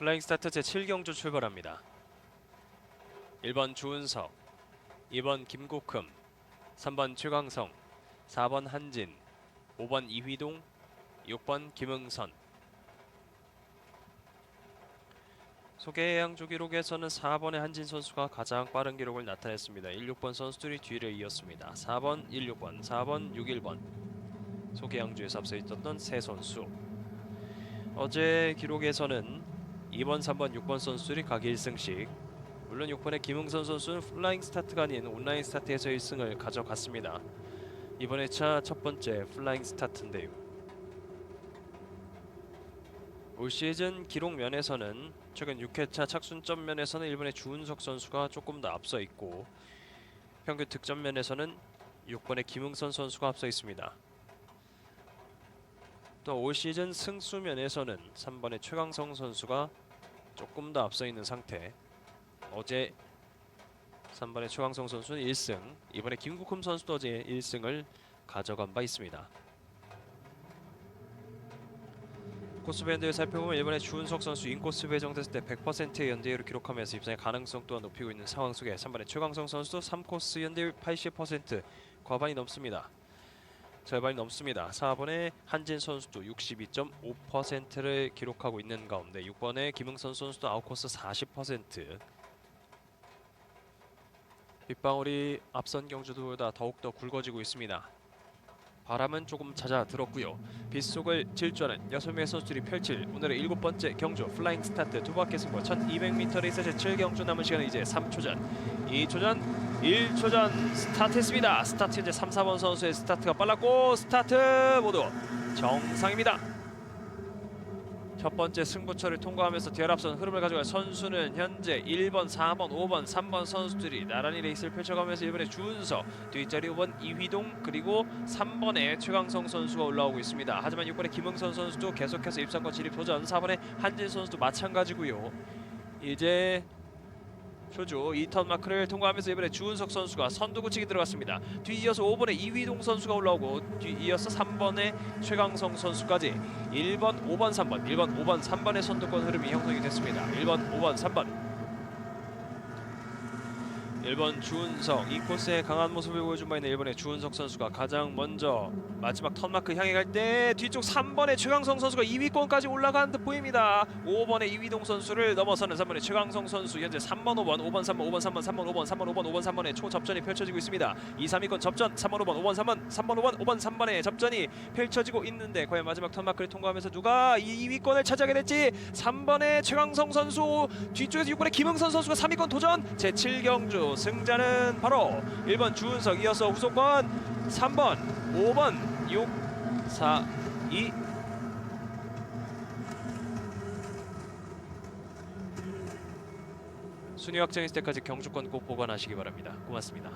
플라잉 스타트 제7경주 출발합니다. 1번 주은석, 2번 김국흠, 3번 최광성, 4번 한진, 5번 이휘동, 6번 김응선. 소개양 조 기록에서는 4번의 한진 선수가 가장 빠른 기록을 나타냈습니다. 16번 선수들이 뒤를 이었습니다. 4번, 16번, 4번, 61번. 소개양주에서 앞서 있었던 세 선수. 어제 기록에서는 2번, 3번, 6번 선수들이 각 1승씩 물론 6번의 김흥선 선수는 플라잉 스타트가 아닌 온라인 스타트에서 1승을 가져갔습니다. 이번 회차 첫 번째 플라잉 스타트인데요. 올 시즌 기록 면에서는 최근 6회차 착순점 면에서는 일본의 주은석 선수가 조금 더 앞서 있고 평균 득점 면에서는 6번의 김흥선 선수가 앞서 있습니다. 또올 시즌 승수 면에서는 3번의 최강성 선수가 조금 더 앞서 있는 상태. 어제 3번의 최강성 선수는 1승, 이번에 김국흠 선수도 어제 1승을 가져간 바 있습니다. 코스 밴드를 살펴보면 일본의 주은석 선수 인코스 배정됐을 때 100%의 연대율을 기록하면서 입상의 가능성 또한 높이고 있는 상황 속에 3번의 최강성 선수도 3코스 연대율 80% 과반이 넘습니다. 절반이 넘습니다. 4번의 한진 선수도 62.5%를 기록하고 있는 가운데 6번의 김흥선 선수도 아웃코스 40%. 빗방울이 앞선 경주들보다 더욱더 굵어지고 있습니다. 바람은 조금 잦아들었고요. 빗속을 질주하는 6명의 선수들이 펼칠 오늘의 일곱 번째 경주 플라잉 스타트 두 바퀴 승부 1200m 레이스 제7경주 남은 시간은 이제 3초 전 2초 전 1초 전 스타트했습니다. 스타트 현재 3, 4번 선수의 스타트가 빨랐고 스타트 모두 정상입니다. 첫 번째 승부처를 통과하면서 앞선 흐름을 가져갈 선수는 현재 1번, 4번, 5번, 3번 선수들이 나란히 레이스를 펼쳐가면서 이번에 주은석, 뒷자리 5번 이휘동 그리고 3번에 최강성 선수가 올라오고 있습니다. 하지만 6번의 김흥선 선수도 계속해서 입상권 진입 도전, 4번의 한진 선수도 마찬가지고요. 이제 쇼주 2턴 마크를 통과하면서 이번에 주은석 선수가 선두 굳히기 들어갔습니다. 뒤이어서 5번의 이휘동 선수가 올라오고 뒤이어서 3번의 최강성 선수까지 1번, 5번, 3번, 1번, 5번, 3번의 선두권 흐름이 형성이 됐습니다. 1번, 5번, 3번. 1번 주은석 이 코스에 강한 모습을 보여준 바 있는 1번의 주은석 선수가 가장 먼저 마지막 턴마크 향해 갈 때 뒤쪽 3번의 최강성 선수가 2위권까지 올라가는 듯 보입니다. 5번의 이휘동 선수를 넘어서는 3번의 최강성 선수 현재 3번 5번 5번 3번 5번 3번 3번 5번 3번 5번 5번 3번의 초접전이 펼쳐지고 있습니다. 2, 3위권 접전 3번 5번 5번 3번 3번 5번 5번 3번의 접전이 펼쳐지고 있는데 과연 마지막 턴마크를 통과하면서 누가 이 2위권을 차지하게 될지 3번의 최강성 선수 뒤쪽에서 6번의 김흥선 선수가 3위권 도전 제7경주 승자는 바로 1번 주은석 이어서 후속권 3번 5번 6 4 2 순위 확정했을 때까지 경주권 꼭 보관하시기 바랍니다. 고맙습니다.